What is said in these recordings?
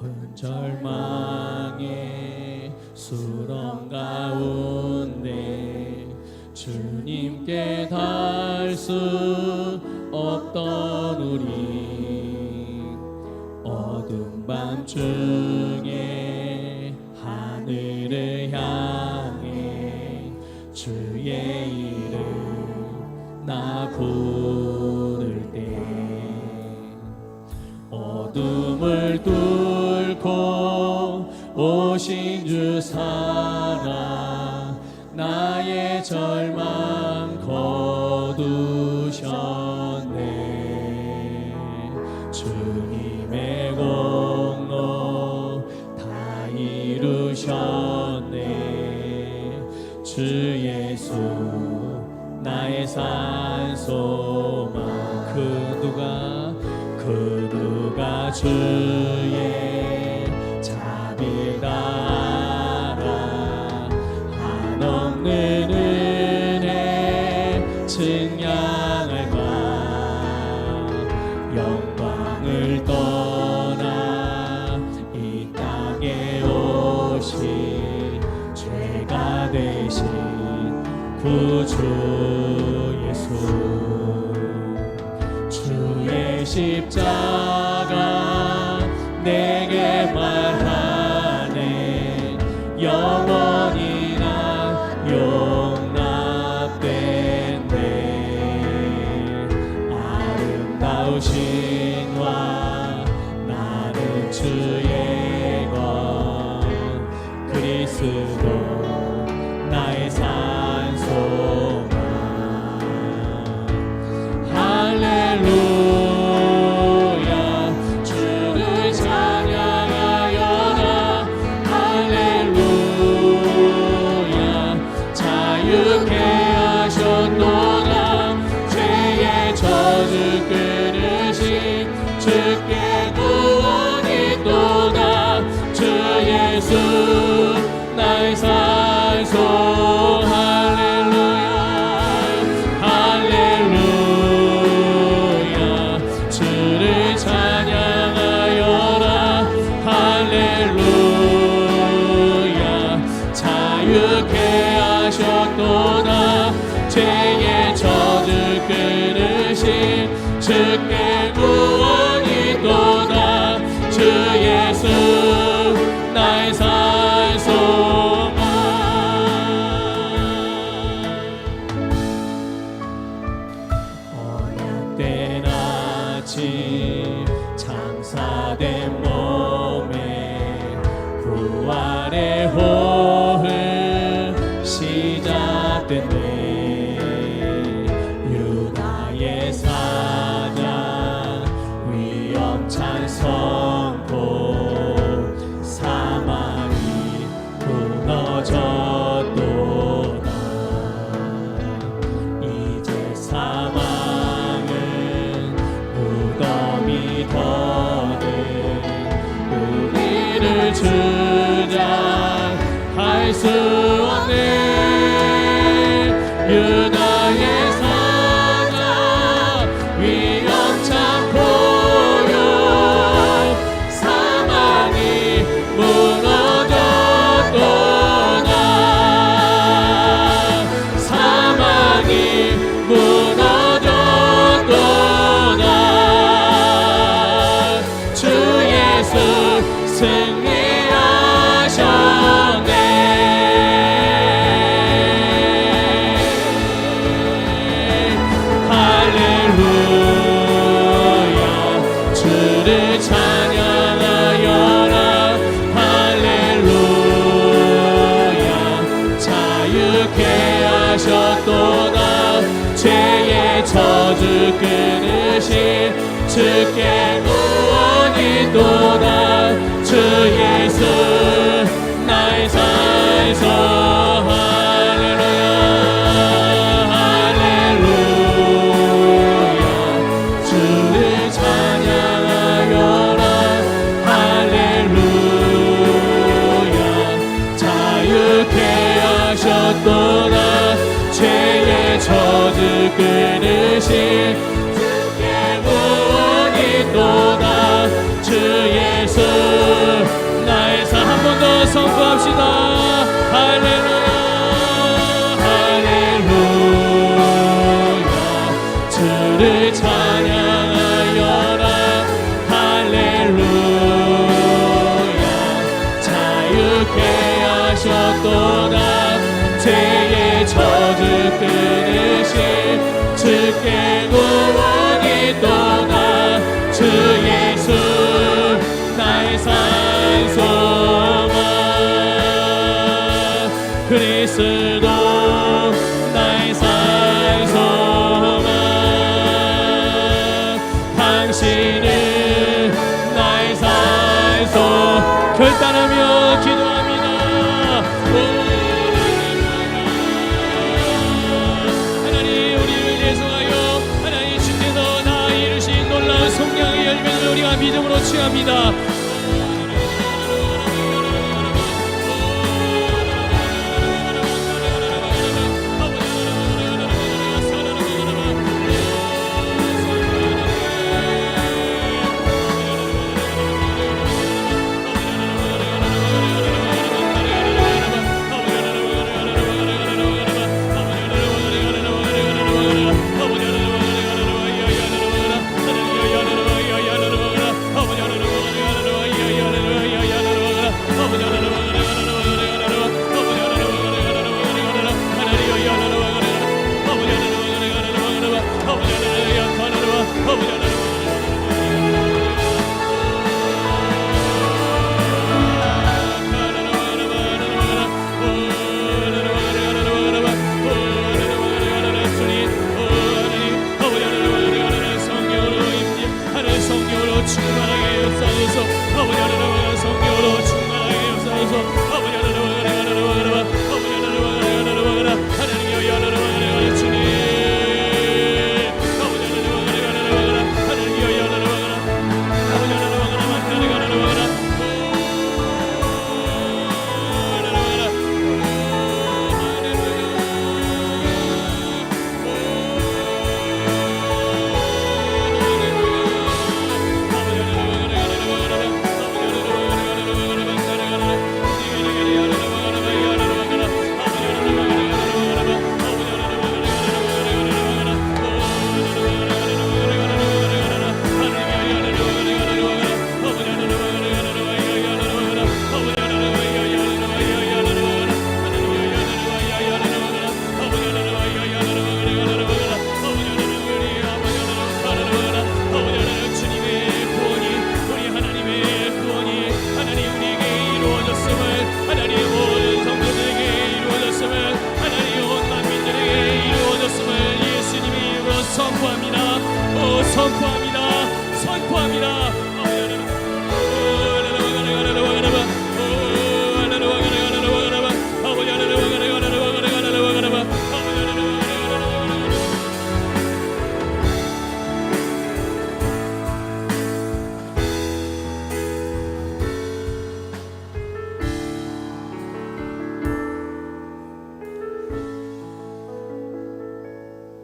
깊은 절망의 수렁 가운데 주님께 닿을 수 없던 우리 어둠 밤중에 하늘을 향해 주의 이름 나 부를 오신 주 살아 나의 절망 거두셨네. 주님의 공로 다 이루셨네. 주 예수 나의 산소망 그 누가 그 누가 주의 구주 예수. 주의 십자가 내게 말하네. 영원히 난 용납됐네 아름다우신 와 나는 주의 것 그리스도 나의 산소. 할렐루야 할렐루야. 주를 찬양하여라. 할렐루야. 자유케 하셨도다. 죄의 저주 끊으신 주께 아침 장사된 몸에 부활의 호흡 시작됐네. 유다의 사자 위험찬 선 주 저주 끊으신 주께 또다 주 예수 나의 사한번 더 선포합시다. 할렐루야 할렐루야. 주를 찬양하여라. 할렐루야. 자유케 하셨도다. 죄의 저주 끊으신 주께 구원 취합니다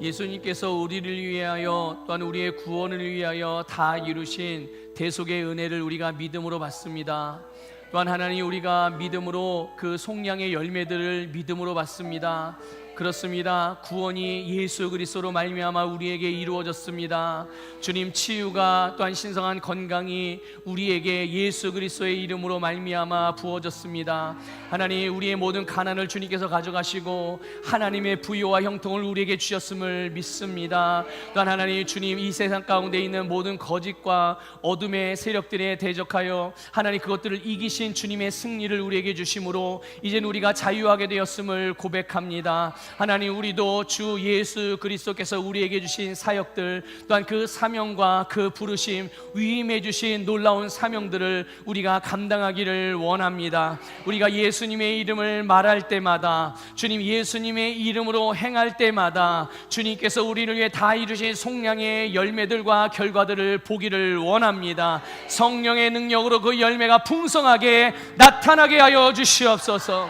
예수님께서 우리를 위하여 또한 우리의 구원을 위하여 다 이루신 대속의 은혜를 우리가 믿음으로 받습니다. 또한 하나님 우리가 믿음으로 그 속량의 열매들을 믿음으로 받습니다. 그렇습니다. 구원이 예수 그리스도로 말미암아 우리에게 이루어졌습니다. 주님 치유가 또한 신성한 건강이 우리에게 예수 그리스도의 이름으로 말미암아 부어졌습니다. 하나님 우리의 모든 가난을 주님께서 가져가시고 하나님의 부요와 형통을 우리에게 주셨음을 믿습니다. 또한 하나님 주님 이 세상 가운데 있는 모든 거짓과 어둠의 세력들에 대적하여 하나님 그것들을 이기신 주님의 승리를 우리에게 주심으로 이젠 우리가 자유하게 되었음을 고백합니다. 하나님 우리도 주 예수 그리스도께서 우리에게 주신 사역들 또한 그 사명과 그 부르심 위임해 주신 놀라운 사명들을 우리가 감당하기를 원합니다. 우리가 예수님의 이름을 말할 때마다 주님 예수님의 이름으로 행할 때마다 주님께서 우리를 위해 다 이루신 속량의 열매들과 결과들을 보기를 원합니다. 성령의 능력으로 그 열매가 풍성하게 나타나게 하여 주시옵소서.